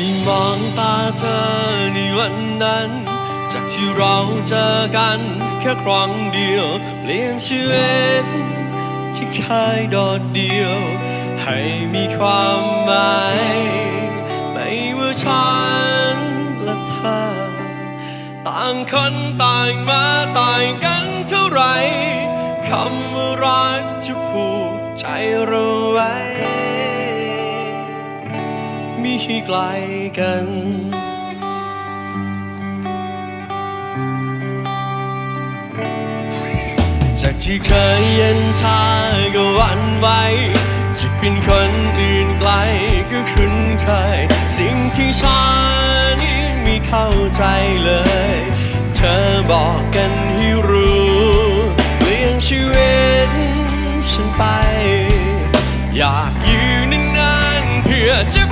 ยิ่งมองตาเธอในวันนั้น จากที่เราเจอกันแค่ครั้งเดียว เปลี่ยนชีวิตที่เคยโดดเดียว ให้มีความหมาย ไม่ว่าฉันและเธอ ต่างคนต่างมาต่างกันเท่าไหรคำว่ารักจะผูกใจเราไว้ มีให้ไกลกัน จากที่เคยเย็นชาก็หวันไหวจะเป็นคนอื่นไกลก็คุ้นเคย สิ่งที่ฉันไม่เข้าใจเลย เธอบอกกันให้รู้เปลี่ยนชีวิตฉันไป อยากอยู่นานๆเพื่อจะ